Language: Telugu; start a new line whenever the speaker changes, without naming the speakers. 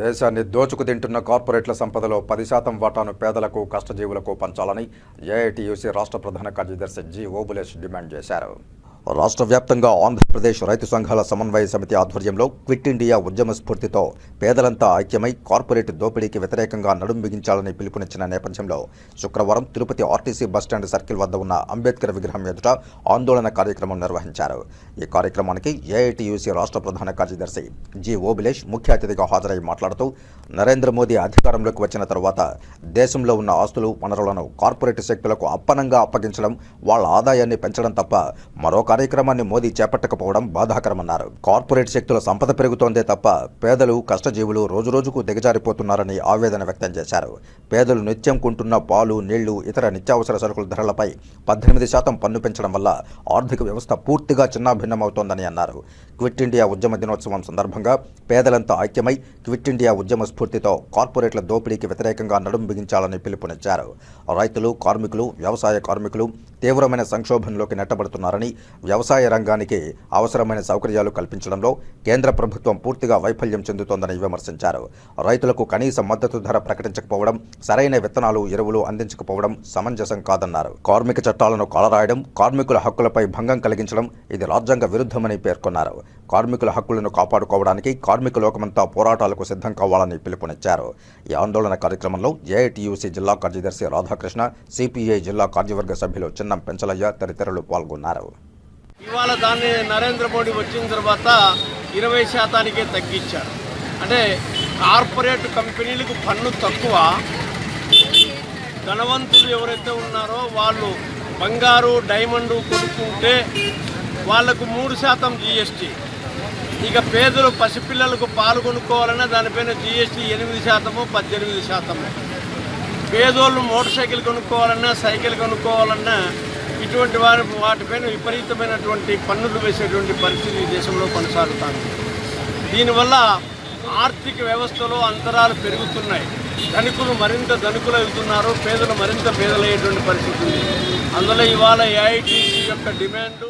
దేశాన్ని దోచుకు తింటున్న కార్పొరేట్ల సంపదలో పది శాతం వాటాను పేదలకు కష్టజీవులకు పంచాలని ఏఐటియుసి రాష్ట్ర ప్రధాన కార్యదర్శి జి ఓబులేష్ డిమాండ్ చేశారు. రాష్ట్ర వ్యాప్తంగా ఆంధ్రప్రదేశ్ రైతు సంఘాల సమన్వయ సమితి ఆధ్వర్యంలో క్విట్ ఇండియా ఉద్యమ స్ఫూర్తితో పేదలంతా ఐక్యమై కార్పొరేట్ దోపిడీకి వ్యతిరేకంగా నడుం బిగించాలని పిలుపునిచ్చిన నేపథ్యంలో శుక్రవారం తిరుపతి ఆర్టీసీ బస్టాండ్ సర్కిల్ వద్ద ఉన్న అంబేద్కర్ విగ్రహం ఎదుట ఆందోళన కార్యక్రమం నిర్వహించారు. ఈ కార్యక్రమానికి ఏఐటియుసి రాష్ట్ర ప్రధాన కార్యదర్శి జి ఓబిలేష్ ముఖ్య అతిథిగా హాజరై మాట్లాడుతూ నరేంద్ర మోదీ అధికారంలోకి వచ్చిన తర్వాత దేశంలో ఉన్న ఆస్తులు వనరులను కార్పొరేట్ శక్తులకు అప్పనంగా అప్పగించడం వాళ్ళ ఆదాయాన్ని పెంచడం తప్ప మరో కార్యక్రమాన్ని మోదీ చేపట్టకపోవడం బాధాకరమన్నారు. కార్పొరేట్ శక్తుల సంపద పెరుగుతోందే తప్ప పేదలు కష్టజీవులు రోజురోజుకు దిగజారిపోతున్నారని ఆవేదన వ్యక్తం చేశారు. పేదలు నిత్యం కుంటున్న పాలు నీళ్ళు ఇతర నిత్యావసర సరుకుల ధరలపై పద్దెనిమిది శాతం పన్ను పెంచడం వల్ల ఆర్థిక వ్యవస్థ పూర్తిగా చిన్నాభిన్నమవుతోందని అన్నారు. క్విట్ ఇండియా ఉద్యమ దినోత్సవం సందర్భంగా పేదలంతా ఐక్యమై క్విట్ ఇండియా ఉద్యమ స్ఫూర్తితో కార్పొరేట్ల దోపిడీకి వ్యతిరేకంగా నడుం బిగించాలని పిలుపునిచ్చారు. రైతులు కార్మికులు వ్యవసాయ కార్మికులు తీవ్రమైన సంక్షోభంలోకి నెట్టబడుతున్నారని వ్యవసాయ రంగానికి అవసరమైన సౌకర్యాలు కల్పించడంలో కేంద్ర ప్రభుత్వం పూర్తిగా వైఫల్యం చెందుతోందని విమర్శించారు. రైతులకు కనీస మద్దతు ధర ప్రకటించకపోవడం సరైన విత్తనాలు ఎరువులు అందించకపోవడం సమంజసం కాదన్నారు. కార్మిక చట్టాలను కాలరాయడం కార్మికుల హక్కులపై భంగం కలిగించడం ఇది రాజ్యాంగ విరుద్ధమని పేర్కొన్నారు. కార్మికుల హక్కులను కాపాడుకోవడానికి కార్మిక లోకమంతా పోరాటాలకు సిద్ధం కావాలని పిలుపునిచ్చారు. ఈ ఆందోళన కార్యక్రమంలో ఏఐటియుసి జిల్లా కార్యదర్శి రాధాకృష్ణ సిపిఐ జిల్లా కార్యవర్గ సభ్యులు చిన్నం పెంచలయ్య తదితరులు పాల్గొన్నారు.
ఇవాళ దాన్ని నరేంద్ర మోడీ వచ్చిన తర్వాత ఇరవై శాతానికే తగ్గించారు. అంటే కార్పొరేట్ కంపెనీలకు పన్ను తక్కువ. ధనవంతులు ఎవరైతే ఉన్నారో వాళ్ళు బంగారు డైమండ్ కొనుక్కుంటే వాళ్ళకు మూడు శాతం జిఎస్టీ ఇక పేదలు పసిపిల్లలకు పాలు కొనుక్కోవాలన్నా దానిపైన జిఎస్టీ ఎనిమిది శాతము పద్దెనిమిది శాతము. పేదోళ్ళు మోటార్ సైకిల్ కొనుక్కోవాలన్నా సైకిల్ కొనుక్కోవాలన్నా ఇటువంటి వారి వాటిపైన విపరీతమైనటువంటి పన్నులు వేసేటువంటి పరిస్థితి ఈ దేశంలో కొనసాగుతాను దీనివల్ల ఆర్థిక వ్యవస్థలో అంతరాలు పెరుగుతున్నాయి. ధనికులు మరింత ధనికులు అవుతున్నారు పేదలు మరింత పేదలయ్యేటువంటి పరిస్థితి ఉంది. అందులో ఇవాళ ఏఐటీసీ యొక్క డిమాండు